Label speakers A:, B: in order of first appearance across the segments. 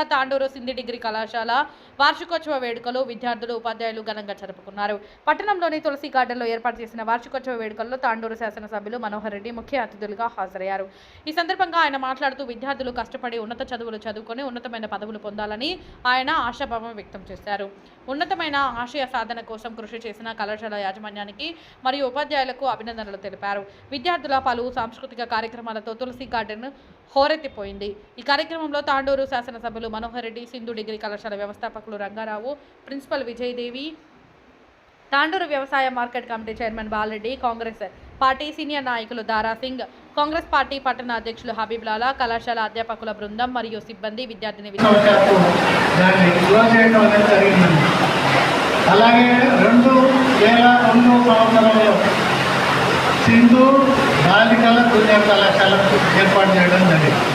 A: జిల్లా తాండూరు సింధి డిగ్రీ కళాశాల వార్షికోత్సవ వేడుకలు విద్యార్థులు ఉపాధ్యాయులు ఘనంగా జరుపుకున్నారు. పట్టణంలోని తులసి గార్డెన్లో ఏర్పాటు చేసిన వార్షికోత్సవ వేడుకల్లో తాండూరు శాసనసభ్యులు మనోహర్ రెడ్డి ముఖ్య అతిథులుగా హాజరయ్యారు. ఈ సందర్భంగా ఆయన మాట్లాడుతూ విద్యార్థులు కష్టపడి ఉన్నత చదువులు చదువుకొని ఉన్నతమైన పదవులు పొందాలని ఆయన ఆశాభావం వ్యక్తం చేశారు. ఉన్నతమైన ఆశయ సాధన కోసం కృషి చేసిన కళాశాల యాజమాన్యానికి మరియు ఉపాధ్యాయులకు అభినందనలు తెలిపారు. విద్యార్థుల పలు సాంస్కృతిక కార్యక్రమాలతో తులసి గార్డెన్ హోరెత్తిపోయింది. ఈ కార్యక్రమంలో తాండూరు శాసనసభ్యులు మనోహర్ రెడ్డి సింధు డిగ్రీ కళాశాల వ్యవస్థాపకులు రంగారావు ప్రిన్సిపల్ విజయదేవి తాండూరు వ్యవసాయ market committee chairman Balareddy Congress party senior నాయకులు దారా సింగ్ కాంగ్రెస్ పార్టీ పట్టణ అధ్యక్షులు హబీబ్ లాలా కళాశాల అధ్యాపకుల బృందం మరియు సిబ్బంది విద్యార్థిని
B: అలాగే రెండు వేల రెండు సంవత్సరంలో సింధు బాలికల జూనియర్ కళాశాల ఏర్పాటు చేయడం జరిగింది.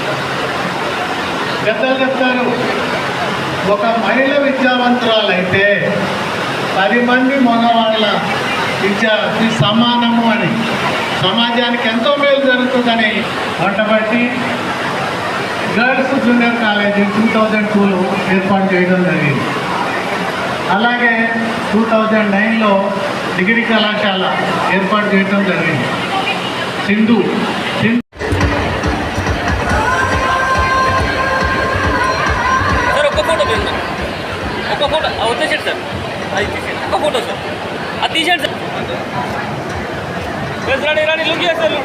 B: పెద్దలు చెప్తారు. ఒక మహిళ విద్యావంతురాలైతే పది మంది మగవాళ్ళ విద్యార్థి సమానము అని. సమాజానికి ఎంతో మేలు జరుగుతుందని వంటబట్టి girls junior college two thousand టూలో ఏర్పాటు చేయడం జరిగింది. అలాగే టూ థౌజండ్ నైన్లో డిగ్రీ కళాశాల ఏర్పాటు చేయడం జరిగింది. సింధు సింధు
C: ఒక్క ఫోటో ఆ, వచ్చేసాడు సార్ అది తీసేయండి ఒక్క ఫోటో సార్ అది తీసేయండి sir plus Rani Rani look చేస్తారు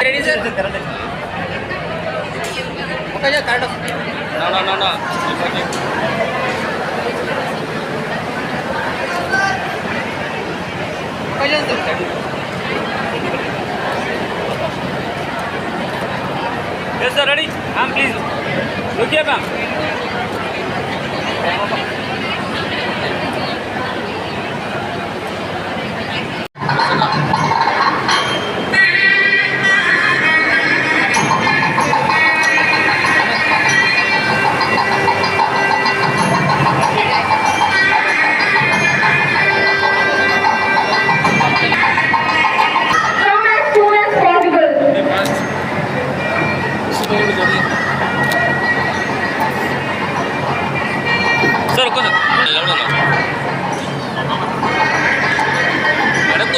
C: ready Yes, sir, ready? Ma'am, please. Look here, ma'am.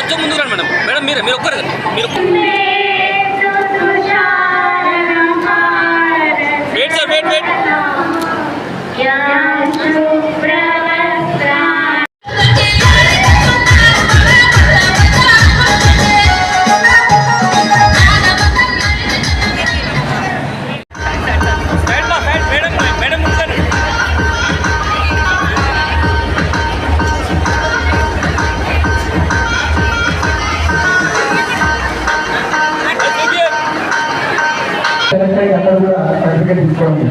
C: కొంచెం ముందు రండి మేడం. మేడం మీరు మీరు ఒక్కరు. మీరు
B: సెలెక్ట్ అయ్యి అందరూ కూడా సర్టిఫికేట్ తీసుకోండి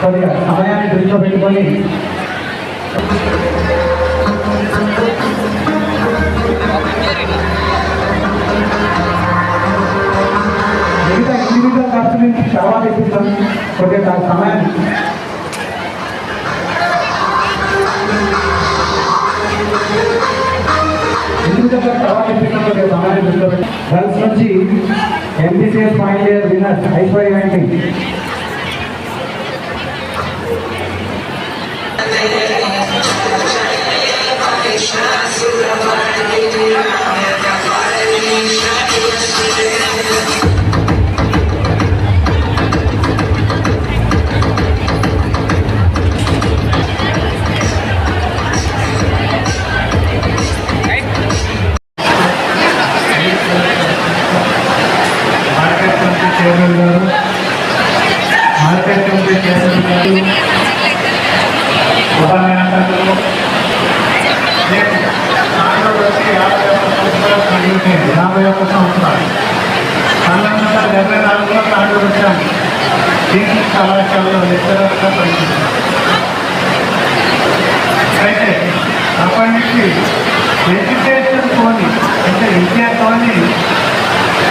B: కొద్దిగా సమయాన్ని దృష్టిలో పెట్టుకొని మిగతా ఇండివిజువల్ ఖర్చు నుంచి చాలా తెప్పిస్తాం కొద్దిగా దాని సమయాన్ని గర్ల్స్ నుంచి MBCS final year winner Aishwarya Venkati market సంవత్సరాలు. యాభై ఒక్క సంవత్సరాలు పంతొమ్మిది వందల డెబ్బై నాలుగులో నాడు వచ్చాను డిగ్రీ కళాశాలలో లెక్చరర్గా పనిచేశాను అయితే అప్పటి నుంచి ఎడ్యుకేషన్తోని అంటే విద్యతోని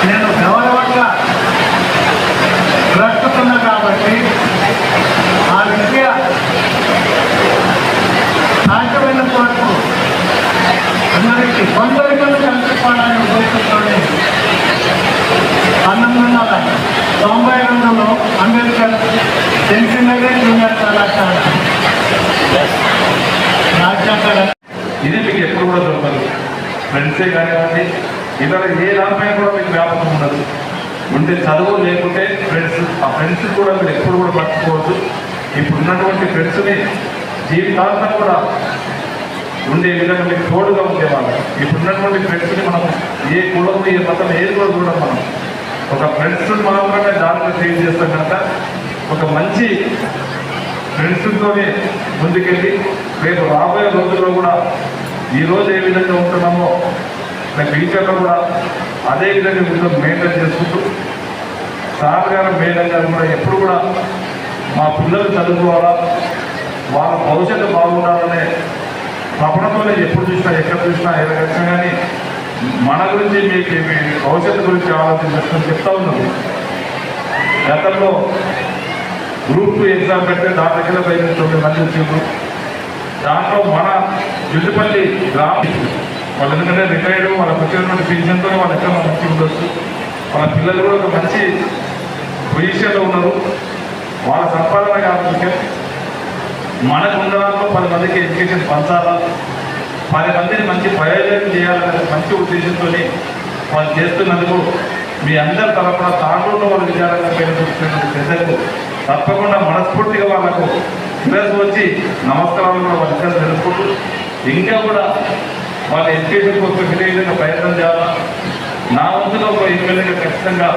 B: నేను పంతొమ్మిది వందల తొంభై రెండులో అంబేద్కర్ తెలిసిందే జూనియర్ కళాశాల.
D: రాజ్యాంగ ఇది మీకు ఎప్పుడు కూడా దొరకదు. ఫ్రెండ్సే కానివ్వండి ఇతర ఏ దానిపై కూడా మీకు వ్యాపకం ఉండదు. ఉంటే చదువు లేకుంటే ఫ్రెండ్స్ ఆ ఫ్రెండ్స్ కూడా మీరు ఎప్పుడు కూడా పట్టుకోవద్దు ఇప్పుడు ఉన్నటువంటి ఫ్రెండ్స్ని జీవితాంతం కూడా ఉండే విధంగా మీకు తోడుగా ఉండేవాళ్ళు. ఇప్పుడు ఉన్నటువంటి ఫ్రెండ్స్ని మనం ఏ కులం ఏ మతం ఏది కూడా చూడం మనం. ఒక ఫ్రెండ్స్ మాత్రమే దాంట్లో సేవ్ చేస్తాం కనుక ఒక మంచి ఫ్రెండ్స్తోనే ముందుకెళ్ళి రేపు రాబోయే రోజుల్లో కూడా ఈరోజు ఏ విధంగా ఉంటున్నామో నాకు ఫ్యూచర్లో కూడా అదే విధంగా ముందు మెయింటైన్ చేసుకుంటూ సార్ గారు మేడం గారు కూడా ఎప్పుడు కూడా మా పిల్లలు చదువుకోవాలా వాళ్ళ భవిష్యత్తు బాగుండాలనే తపనతోనే ఎప్పుడు చూసినా ఎక్కడ చూసినా ఏ రకంగా కానీ మన గురించి మీకు మీ భవిష్యత్తు గురించి ఆలోచించుకొని చెప్తా ఉన్నాను గతంలో గ్రూప్ టూ ఎగ్జామ్ పెడితే దాని దగ్గర పైన తొమ్మిది మంది వచ్చిండ్రు. దాంట్లో మన జుట్టుపల్లి గ్రామ వాళ్ళు ఎందుకంటే రిటైర్డ్ వాళ్ళకి వచ్చినటువంటి పెన్షన్తో వాళ్ళు ఎక్కడ మంచి ఉండొచ్చు. వాళ్ళ పిల్లలు కూడా ఒక మంచి పొజిషన్లో ఉన్నారు. వాళ్ళ సంపాదన కాదు ముఖ్యం. మనకు ఉన్న దాంట్లో పది మందికి ఎడ్యుకేషన్ పంచాలా? పది మందిని మంచి ప్రయోజనం చేయాలనే మంచి ఉద్దేశంతో వాళ్ళు చేస్తున్నందుకు మీ అందరి తరఫున తాండూరులో వాళ్ళ విచారంగా పేరు చూస్తున్న ప్రజలకు తప్పకుండా మనస్ఫూర్తిగా వాళ్ళకు శిరస్సు వచ్చి నమస్కారాలు కూడా వాళ్ళిద్దరు తెలుసుకుంటూ ఇంకా కూడా వాళ్ళ ఎడ్యుకేషన్ కోసం ఇదే విధంగా ప్రయత్నం చేయాలా? నా వంతులో ఒక ఎమ్మెల్యేగా ఖచ్చితంగా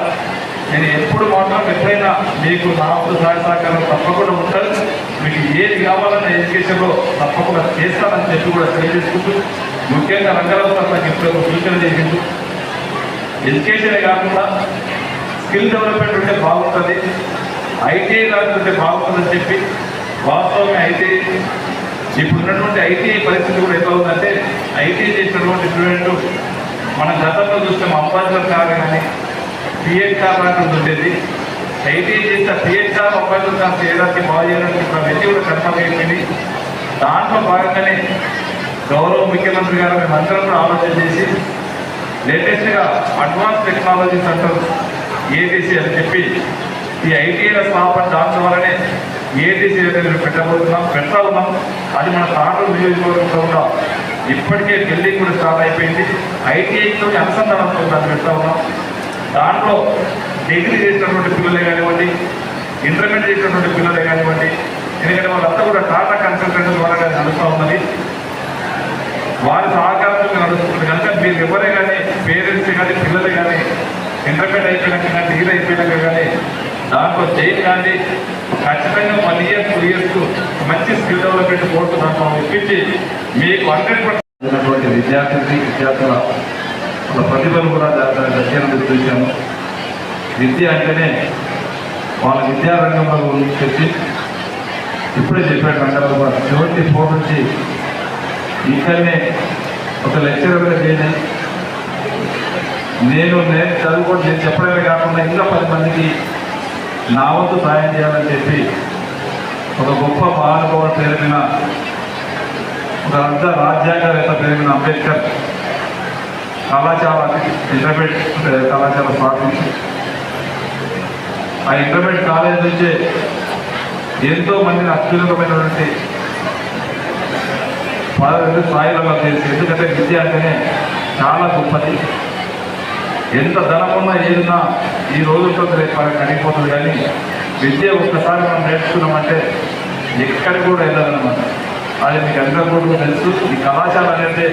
D: నేను ఎప్పుడు మాత్రం ఎప్పుడైనా మీకు నా వంతు సహాయ సహకారం తప్పకుండా ఉంటాను. మీకు ఏది కావాలన్న ఎడ్యుకేషన్లో తప్పకుండా చేస్తానని చెప్పి కూడా తెలియజేసుకుంటూ ముఖ్యంగా రంగరావు సార్ నాకు ఇప్పుడు సూచన చేసిండు. ఎడ్యుకేషనే కాకుండా స్కిల్ డెవలప్మెంట్ ఉంటే బాగుంటుంది ఐటీఐ రాకుంటే బాగుంటుందని చెప్పి వాస్తవమే ఐటీఐ ఇప్పుడు ఉన్నటువంటి ఐటీఐ పరిస్థితి కూడా ఎలా ఉందంటే ఐటీఐ చేసినటువంటి స్టూడెంట్ మన గతంలో చూస్తే మా అంబాసిడర్ కార్ కానీ పిహెచ్ కార్ లాంటిది ఉండేది ఐటీఐ చేసిన పిహెచ్ కార్ అంబాసిడర్ కార్ చేయడానికి బాగు చేయడానికి కూడా కన్ఫర్మ్ అయిపోయింది దాంట్లో భాగంగానే గౌరవ ముఖ్యమంత్రి గారు మేము అందరం కూడా ఆలోచన చేసి లేటెస్ట్గా అడ్వాన్స్ టెక్నాలజీ సెంటర్ ఏటీసీ అని చెప్పి ఈ ఐటీఐల స్థాపన దాని ద్వారానే ఏటీసీ అనేది పెట్టబోతున్నాం పెడతా ఉన్నాం అది మన తాండ్రు నియోజకవర్గంలో కూడా ఇప్పటికే బిల్డింగ్ కూడా స్టార్ట్ అయిపోయింది. ఐటీఐతో అనుసంధానంతో దాన్ని పెడతా ఉన్నాం. దాంట్లో డిగ్రీ చేసినటువంటి పిల్లలే కానివ్వండి ఇంటర్మీడియట్ చేసినటువంటి పిల్లలే కానివ్వండి ఎందుకంటే వాళ్ళంతా కూడా టాటా కన్సల్టెంట్ ద్వారా నడుస్తూ ఉన్నది. వారి సహకారంతో నడుస్తుంది కనుక మీరు ఎవరే కానీ పేరెంట్స్ కానీ పిల్లలు కానీ ఇంటర్మీడియట్ అయిపోయినాక కానీ డిగ్రీ అయిపోయినాక కానీ దాంట్లో జైలు కానీ ఖచ్చితంగా వన్ ఇయర్ టూ ఇయర్స్ మంచి స్కిల్ డెవలప్మెంట్ కోర్సు దాంట్లో ఇప్పించి మీకు హండ్రెడ్ పర్సెంట్ విద్యార్థులకి విద్యార్థుల అసలు ప్రతిభను కూడా దర్శనం చూశాము. విద్య అంటేనే వాళ్ళ విద్యారంగంలో గురించి చెప్పి ఇప్పుడే చెప్పాడు అంటారు సెవెంటీ ఫోర్ నుంచి ఇక్కడనే ఒక లెక్చరర్గా చేయని నేను నేను చదువుకోండి నేను చెప్పడమే కాకుండా ఇంకా పది మందికి నా వంతు సాయం చేయాలని చెప్పి ఒక గొప్ప మహానుభావుడు పేరు మీద ఒక అర్ధ రాజ్యాంగవేత్త పేరు మీద అంబేద్కర్ కళాశాల ఇంటర్మీడియట్ కళాశాల స్థాపించి ఆ ఇంటర్మీడియట్ కాలేజ్ నుంచే ఎంతో మందిని అత్యున్నతమైనటువంటి పదవి స్థాయిలలో చేసి ఎందుకంటే విద్య అంటేనే చాలా గొప్పది. ఎంత ధనం ఉన్నా ఏదున్నా ఈ రోజుతో రేపు కడిగిపోతుంది కానీ విద్య ఒక్కసారి మనం నేర్చుకున్నామంటే ఎక్కడికి కూడా వెళ్ళాలన్నమాట అది మీకు అందరూ కూడా తెలుసు. ఈ కళాశాల అనేది